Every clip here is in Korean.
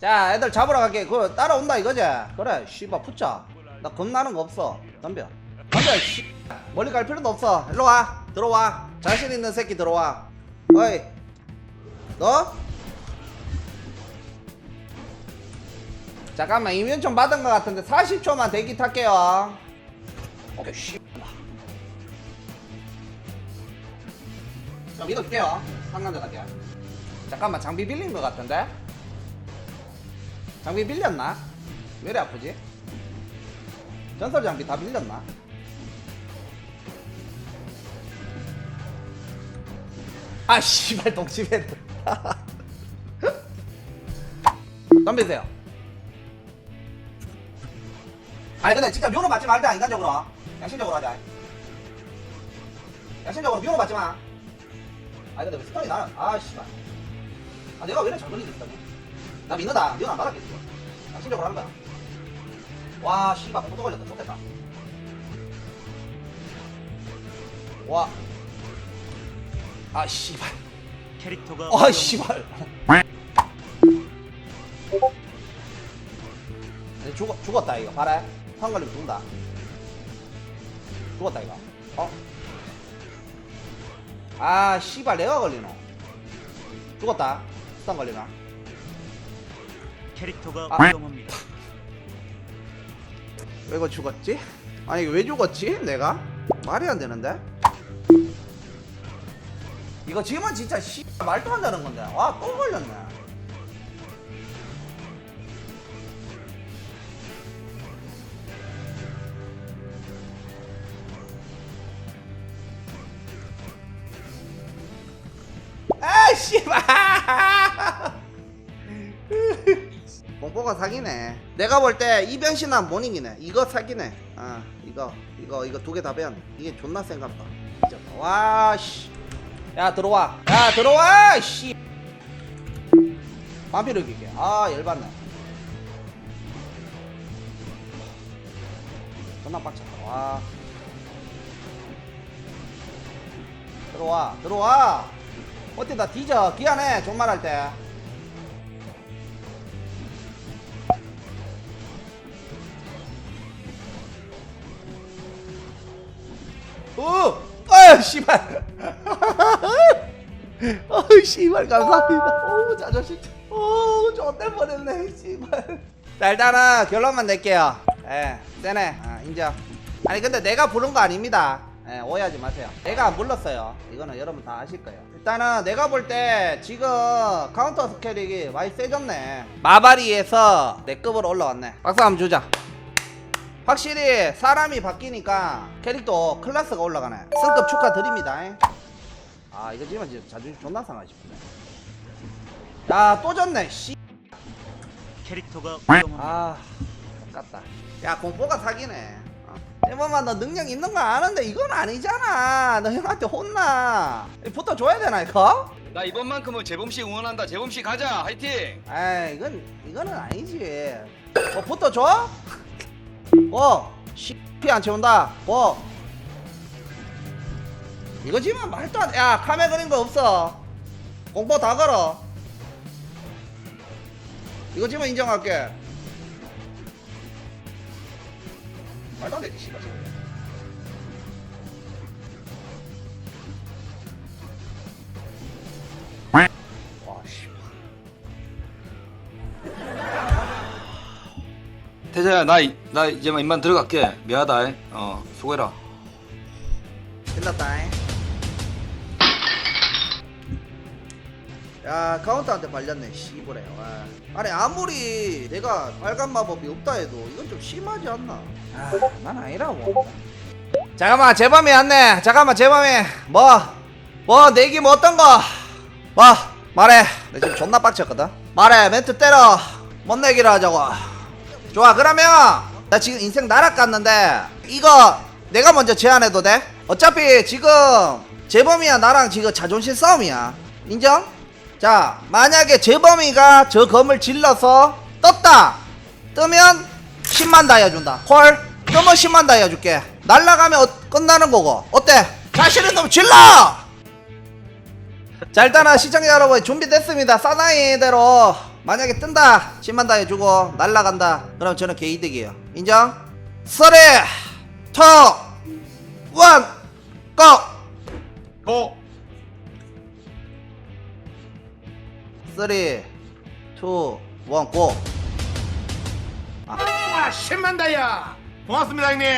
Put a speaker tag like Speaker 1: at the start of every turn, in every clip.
Speaker 1: 자 애들 잡으러 갈게. 그거 따라온다 이거지? 그래 씨발 붙자. 나 겁나는 거 없어. 덤벼. 덤벼 씨. 멀리 갈 필요도 없어. 일로 와. 들어와. 자신 있는 새끼 들어와. 어이. 너? 잠깐만 이면 좀 받은 것 같은데 40초만 대기 탈게요. 오케이 씨. 자, 믿어줄게요. 상남자 갈게요. 잠깐만 장비 빌린 것 같은데 장비 빌렸나? 왜 이리 아프지? 전설 장비 다 빌렸나? 아 씨발 동심해 덤비세요. 아니 근데 진짜 묘로 맞지 말자 인간적으로. 양심적으로 하자. 양심적으로 묘로 맞지 마. 아니 근데 왜 스턴이 나는 아 씨발. 아 내가 왜 이렇게 잘 걸리지 스턴이 나 믿는다. 묘는 안 받았겠어 양심적으로 하는 거야. 와 씨발 공포 걸렸다. 좋겠다. 와. 아 씨발.
Speaker 2: 캐릭터가
Speaker 1: 아 씨발. 네, 죽어, 죽었다 이거. 봐라. 한 걸리면 죽는다. 죽었다 이거. 어? 아 씨발 내가 걸리노. 죽었다. 스턴 걸리나
Speaker 2: 캐릭터가
Speaker 1: 아.
Speaker 2: 위험합니다.
Speaker 1: 왜 이거 죽었지? 아니 왜 죽었지 내가? 말이 안 되는데 이거 지금은 진짜 씨 말도 안 되는 건데 와 또 걸렸네 아 씨발 공포가 사기네. 내가 볼 때 이변신한 모닝이네. 이거 사기네. 아 이거 이거 이거 두 개 다 배웠네. 이게 존나 센갑다. 진짜. 와 씨. 야 들어와. 야 들어와 씨. 반피를 이길게. 아 열받네. 존나 빡쳤다. 와. 들어와 들어와. 어때다 뒤져 기안해 존말할 때. 오! 아유 씨발. 어우 씨발 감사합니다. 오 자존심. 오 좋대 버렸네 씨발. 자 일단은 결론만 낼게요. 예, 세네. 아, 인정. 아니 근데 내가 부른 거 아닙니다. 예, 오해하지 마세요. 내가 안 불렀어요. 이거는 여러분 다 아실 거예요. 일단은 내가 볼 때 지금 카운터 스캐릭이 많이 세졌네. 마바리에서 내 급으로 올라왔네. 박수 한번 주자. 확실히 사람이 바뀌니까 캐릭터 클래스가 올라가네 승급 축하드립니다 아 이거 지금 자존심 존나 상하지 야또 졌네 씨.
Speaker 2: 캐릭터가 위험합니다.
Speaker 1: 아 아깝다 야 공포가 사기네 어. 대범아 너 능력 있는 거 아는데 이건 아니잖아 너 형한테 혼나 붙어 줘야 되나 이거?
Speaker 3: 나 이번만큼은 재범씨 응원한다. 재범씨 가자. 화이팅.
Speaker 1: 에이 이건 이거는 아니지 뭐 붙어 줘? 어 피안 채운다. 어 이거 지금 말도 안 야 카메 그린 거 없어. 공포 다 걸어. 이거 지금 인정할게. 말도 안 되지 씨발
Speaker 3: 태자야 나나 이제만 입만 들어갈게. 미안하다. 어 수고해라.
Speaker 1: 끝났다. 야 카운터한테 발렸네 씨부래 와. 아니 아무리 내가 빨간 마법이 없다 해도 이건 좀 심하지 않나 아난 아니라고 잠깐만 재범이 왔네 잠깐만 재범이 뭐뭐 내기 뭐 어떤 거뭐 말해 나 지금 존나 빡쳤거든 말해 멘트 때려 못 내기로 하자고 좋아 그러면 나 지금 인생 날아갔는데 이거 내가 먼저 제안해도 돼? 어차피 지금 재범이야 나랑 지금 자존심 싸움이야 인정? 자 만약에 재범이가 저 검을 질러서 떴다 뜨면 10만 다이아 준다 콜 뜨면 10만 다이아 줄게 날라가면 어- 끝나는 거고 어때? 자신 있으면 질러! 자 일단은 시청자 여러분 준비됐습니다 사나이대로 만약에 뜬다 10만 다 해주고 날라간다 그럼 저는 개이득이에요 인정? 3 2 1 고!
Speaker 4: 고!
Speaker 1: 3 2 1 고!
Speaker 4: 아 10만 다이아 고맙습니다 형님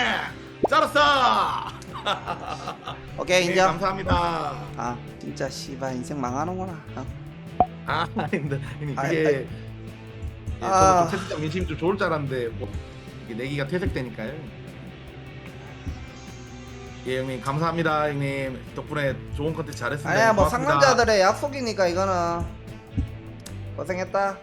Speaker 4: 쩔었어
Speaker 1: 오케이
Speaker 4: 네,
Speaker 1: 인정?
Speaker 4: 감사합니다
Speaker 1: 아 진짜 씨발 인생 망하는구나 어.
Speaker 4: 아 근데 형님
Speaker 1: 아,
Speaker 4: 그게
Speaker 1: 아,
Speaker 4: 예,
Speaker 1: 아.
Speaker 4: 저도 채팅창 민심이 좀 좋을 줄 알았는데 뭐 이게 내기가 퇴색되니까요. 예 형님 감사합니다 형님. 덕분에 좋은 컨텐츠 잘했습니다.
Speaker 1: 아니야 뭐
Speaker 4: 고맙습니다.
Speaker 1: 상남자들의 약속이니까 이거는 고생했다